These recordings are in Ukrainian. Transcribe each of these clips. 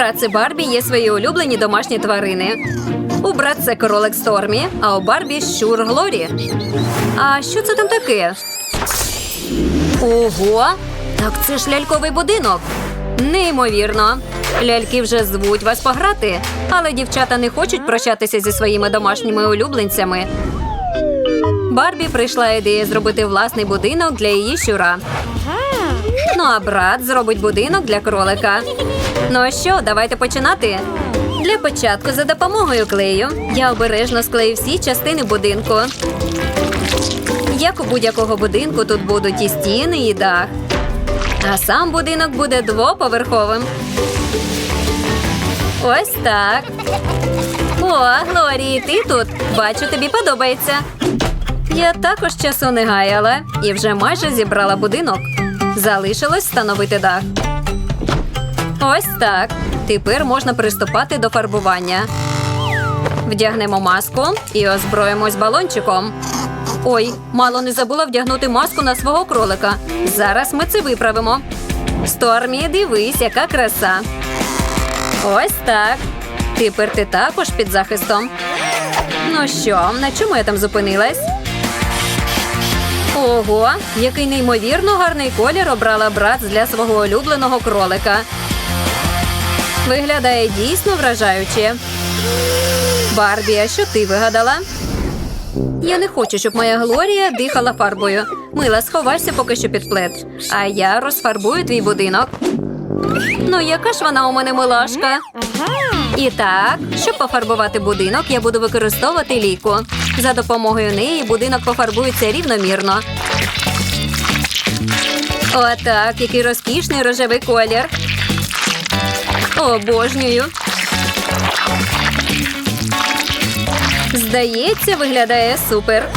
братце Барбі є свої улюблені домашні тварини. У братце кролик Стормі, а у Барбі щур Глорі. А що це там таке? Ого! Так це ж ляльковий будинок. Неймовірно. Ляльки вже звуть вас пограти, але дівчата не хочуть прощатися зі своїми домашніми улюбленцями. Барбі прийшла ідея зробити власний будинок для її щура. Ну а брат зробить будинок для кролика. Ну що, давайте починати. Для початку за допомогою клею я обережно склею всі частини будинку. Як у будь-якого будинку тут будуть і стіни, і дах. А сам будинок буде двоповерховим. Ось так. О, Глорії, ти тут. Бачу, тобі подобається. Я також часу не гаяла і вже майже зібрала будинок. Залишилось встановити дах. Ось так. Тепер можна приступати до фарбування. Вдягнемо маску і озброїмось балончиком. Ой, мало не забула вдягнути маску на свого кролика. Зараз ми це виправимо. Стормі, дивись, яка краса. Ось так. Тепер ти також під захистом. Ну що, на чому я там зупинилась? Ого, який неймовірно гарний колір обрала брат для свого улюбленого кролика. Виглядає дійсно вражаюче. Барбі, а що ти вигадала? Я не хочу, щоб моя Глорія дихала фарбою. Мила, сховайся поки що під плед. А я розфарбую твій будинок. Ну, яка ж вона у мене милашка? І так, щоб пофарбувати будинок, я буду використовувати ліку. За допомогою неї будинок пофарбується рівномірно. Отак, який розкішний рожевий колір. Обожнюю. Здається, виглядає супер.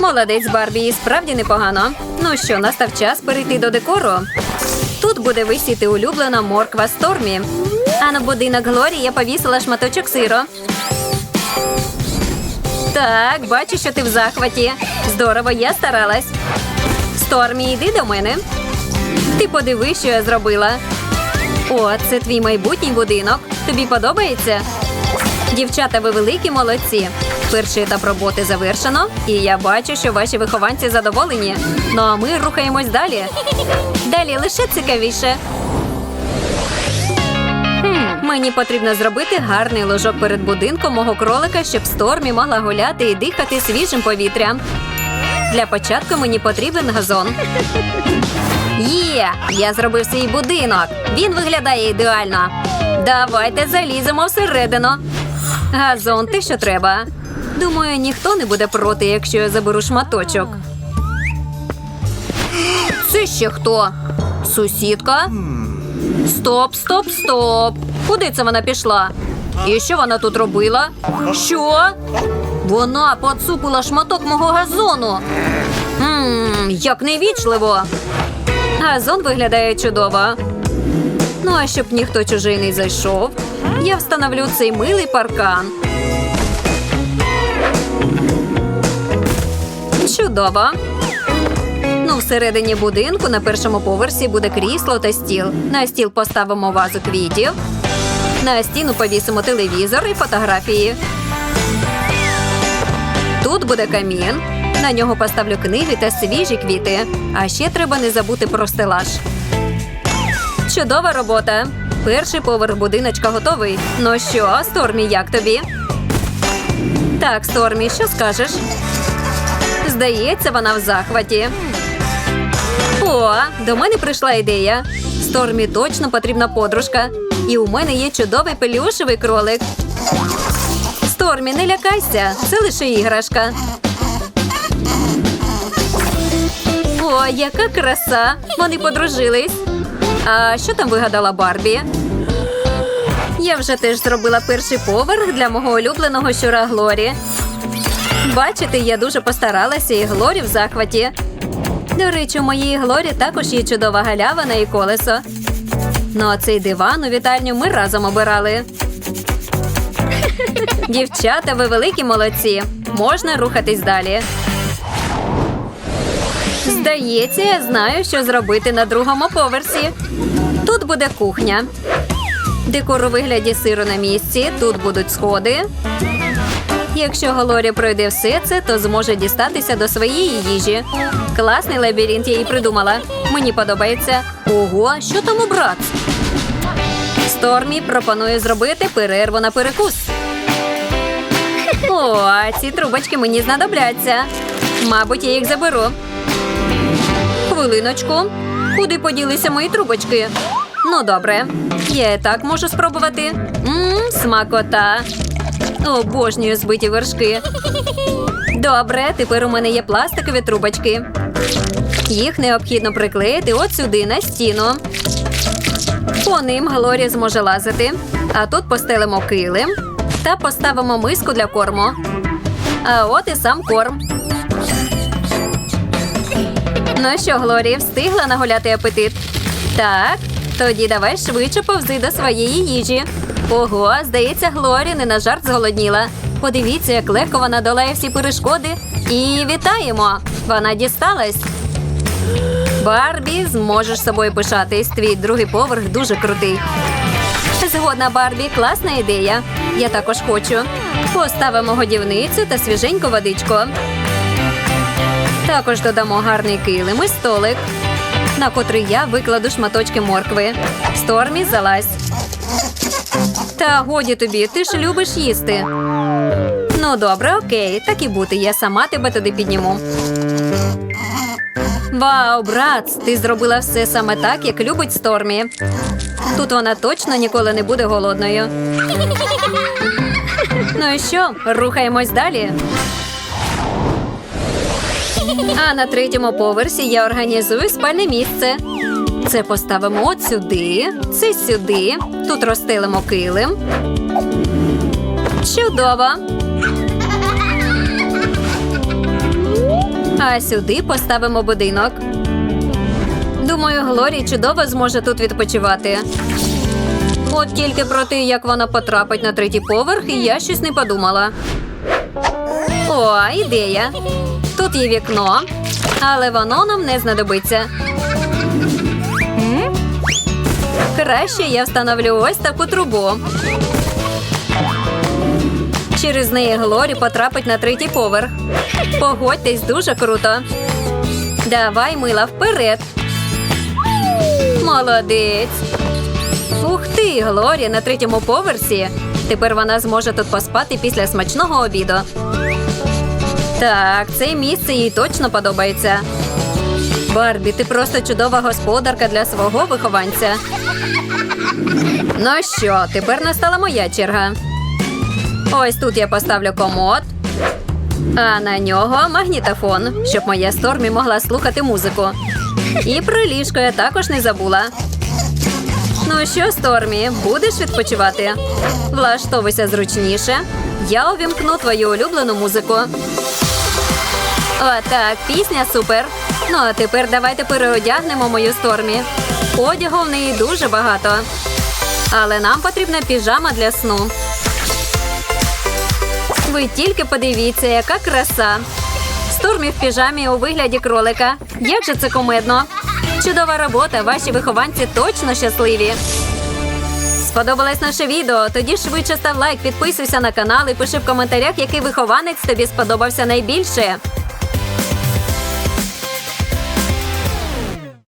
Молодець Барбі, справді непогано. Ну що, настав час перейти до декору. Тут буде висіти улюблена морква Стормі. А на будинок Глорі я повісила шматочок сиру. Так, бачу, що ти в захваті. Здорово, я старалась. Стормі, йди до мене. Ти подивись, що я зробила. О, це твій майбутній будинок. Тобі подобається? Дівчата, ви великі молодці. Перший етап роботи завершено, і я бачу, що ваші вихованці задоволені. Ну а ми рухаємось далі. Далі лише цікавіше. Мені потрібно зробити гарний ложок перед будинком мого кролика, щоб Стормі могла гуляти і дихати свіжим повітрям. Для початку мені потрібен газон. Є! Я зробив свій будинок. Він виглядає ідеально. Давайте заліземо всередину. Газон, те, що треба. Думаю, ніхто не буде проти, якщо я заберу шматочок. Це ще хто? Сусідка? Стоп, стоп, стоп. Куди це вона пішла? І що вона тут робила? Що? Вона поцупила шматок мого газону. Ммм, як невічливо. Газон виглядає чудово. Ну а щоб ніхто чужий не зайшов, я встановлю цей милий паркан. Чудово. Ну, всередині будинку на першому поверсі буде крісло та стіл. На стіл поставимо вазу квітів. На стіну повісимо телевізор і фотографії. Тут буде камін. На нього поставлю книги та свіжі квіти. А ще треба не забути про стелаж. Чудова робота. Перший поверх будиночка готовий. Ну що, Стормі, як тобі? Так, Стормі, що скажеш? Здається, вона в захваті. О, до мене прийшла ідея. Стормі точно потрібна подружка. І у мене є чудовий пелюшевий кролик. Стормі, не лякайся, це лише іграшка. О, яка краса! Вони подружились. А що там вигадала Барбі? Я вже теж зробила перший поверх для мого улюбленого щура Глорі. Бачите, я дуже постаралася і Глорі в захваті. До речі, у моїй Глорі також є чудова галявина і колесо. Ну а цей диван у вітальню ми разом обирали. Дівчата, ви великі молодці. Можна рухатись далі. Здається, я знаю, що зробити на другому поверсі. Тут буде кухня. Декор у вигляді сиру на місці. Тут будуть сходи. Якщо Глорія пройде все це, то зможе дістатися до своєї їжі. Класний лабіринт я їй придумала. Мені подобається. Ого, що там у брат? Стормі пропонує зробити перерву на перекус. О, а ці трубочки мені знадобляться. Мабуть, я їх заберу. Хвилиночку. Куди поділися мої трубочки? Ну, добре. Я і так можу спробувати. Мм, смакота. Обожнюю збиті вершки. Добре, тепер у мене є пластикові трубочки. Їх необхідно приклеїти от сюди на стіну. По ним Глорія зможе лазити. А тут постелимо килим та поставимо миску для корму. А от і сам корм. Ну що, Глорія, встигла нагуляти апетит? Так, тоді давай швидше повзи до своєї їжі. Ого, здається, Глорія не на жарт зголодніла. Подивіться, як легко вона долає всі перешкоди. І вітаємо! Вона дісталась. Барбі, зможеш собою пишатись. Твій другий поверх дуже крутий. Згодна, Барбі, класна ідея. Я також хочу. Поставимо годівницю та свіженьку водичку. Також додамо гарний килим і столик, на котрий я викладу шматочки моркви. Стормі залазь. Та годі тобі, ти ж любиш їсти. Ну, добре, окей, так і бути. Я сама тебе туди підніму. Вау, брат, ти зробила все саме так, як любить Стормі. Тут вона точно ніколи не буде голодною. Ну і що, рухаємось далі. А на третьому поверсі я організую спальне місце. Це поставимо от сюди, це сюди. Тут розстелимо килим. Чудово. А сюди поставимо будинок. Думаю, Глорі чудово зможе тут відпочивати. От тільки про те, як вона потрапить на третій поверх, я щось не подумала. О, ідея. Тут є вікно, але воно нам не знадобиться. Краще я встановлю ось таку трубу. Через неї Глорі потрапить на третій поверх. Погодьтесь, дуже круто. Давай, мила, вперед. Молодець. Ух ти, Глорія на третьому поверсі. Тепер вона зможе тут поспати після смачного обіду. Так, це місце їй точно подобається. Барбі, ти просто чудова господарка для свого вихованця. Ну що, тепер настала моя черга. Ось тут я поставлю комод, а на нього магнітофон, щоб моя Стормі могла слухати музику. І про ліжко я також не забула. Ну що, Стормі, будеш відпочивати? Влаштовуйся зручніше. Я увімкну твою улюблену музику. О, так, пісня супер. Ну а тепер давайте переодягнемо мою стормі. Одягу в неї дуже багато. Але нам потрібна піжама для сну. Ви тільки подивіться, яка краса. Стормі в піжамі у вигляді кролика. Як же це кумедно? Чудова робота, ваші вихованці точно щасливі. Сподобалось наше відео? Тоді швидше став лайк, підписуйся на канал і пиши в коментарях, який вихованець тобі сподобався найбільше.